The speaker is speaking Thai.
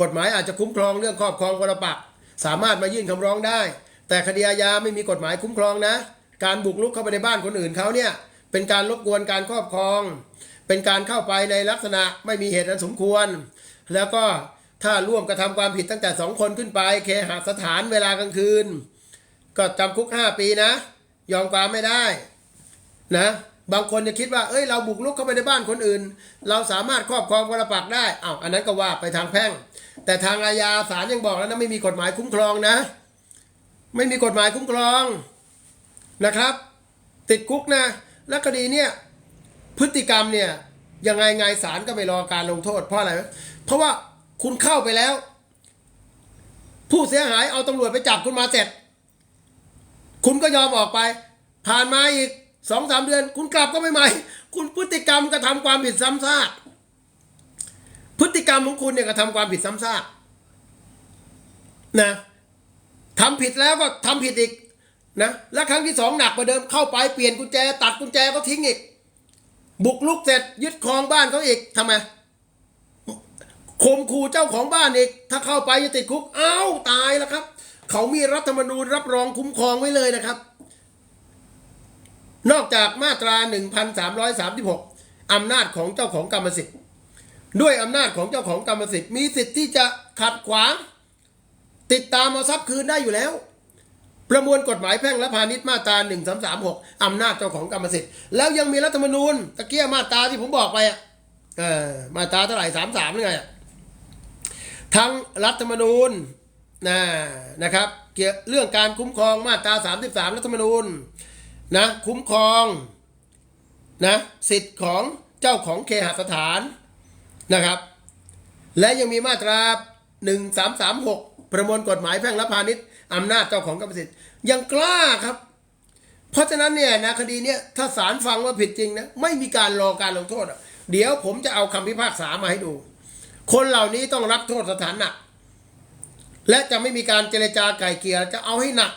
กฎหมายอาจจะคุ้มครองเรื่องครอบครองปรปักษ์สามารถมายื่นคำร้องได้ แต่คดีอาญาไม่มีกฎหมายคุ้มครองนะ การบุกรุกเข้าไปในบ้านคนอื่นเขาเนี่ยเป็นการรบกวนการครอบครอง เป็นการเข้าไปในลักษณะไม่มีเหตุอันสมควร แล้วก็ถ้าร่วมกระทำความผิดตั้งแต่สองคนขึ้นไป เคหสถานเวลากลางคืน ก็จำคุก 5 ปีนะ ยอมความไม่ได้นะ บางคนจะคิดว่า เอ้ย เราบุกรุกเข้าไปในบ้านคนอื่น เราสามารถครอบครองปรปักได้อ้าวอันนั้นก็ว่าไปทางแพ่ง แต่ทางอาญาศาลยังบอกแล้วนะไม่มีกฎหมายคุ้มครองนะ ไม่มีกฎหมายคุ้มครองนะครับ ติดคุกนะ และคดีเนี่ยพฤติกรรมเนี่ยยังไงไงศาลก็ไม่รอการลงโทษ เพราะอะไร เพราะว่าคุณเข้าไปแล้ว ผู้เสียหายเอาตำรวจไปจับคุณมาเสร็จ คุณก็ยอมออกไป ผ่านมาอีกสองสามเดือน คุณกลับก็ไม่ใหม่ คุณพฤติกรรมกระทำความผิดซ้ำซาก พฤติกรรมของคุณเนี่ยกระทำความผิดซ้ำซากนะทำผิดแล้วก็ทำผิดอีกนะและครั้งที่สองหนักกว่าเดิมเข้าไปเปลี่ยนกุญแจ ตัดกุญแจก็ทิ้งอีก บุกลุกเสร็จยึดครองบ้านเขาอีกทำไมข่มขู่เจ้าของบ้านอีก ถ้าเข้าไปจะติดคุกอ้าวตายแล้วครับ เขามีรัฐธรรมนูญรับรองคุ้มครองไว้เลยนะครับ นอกจากมาตรา 1336 อำนาจของเจ้าของกรรมสิทธิ์ ด้วยอำนาจของเจ้าของกรรมสิทธิ์มีสิทธิ์ที่จะขัดขวาง ติดตามเอาทรัพย์คืนได้อยู่แล้ว ประมวลกฎหมายแพ่งและพาณิชย์มาตรา1336อำนาจเจ้าของกรรมสิทธิ์แล้วยังมีรัฐธรรมนูญตะเกียมาตราที่ผมบอกไปอะเออมาตราเท่าไหร่สามสามหรือไงทั้งรัฐธรรมนูญนะนะครับเกี่ยวเรื่องการคุ้มครองมาตรา 33 รัฐธรรมนูญนะคุ้มครองนะสิทธิ์ของเจ้าของเคหสถาน นะครับ และยังมีมาตรา 1336 ประมวลกฎหมายแพ่งและพาณิชย์อำนาจเจ้าของกรรมสิทธิ์ยังกล้าครับ เพราะฉะนั้นเนี่ยนะคดีเนี้ยถ้าศาลฟังว่าผิดจริงนะไม่มีการรอการลงโทษเดี๋ยวผมจะเอาคำพิพากษามาให้ดู คนเหล่านี้ต้องรับโทษสถานหนัก และจะไม่มีการเจรจาไก่เกลี่ยจะเอาให้หนัก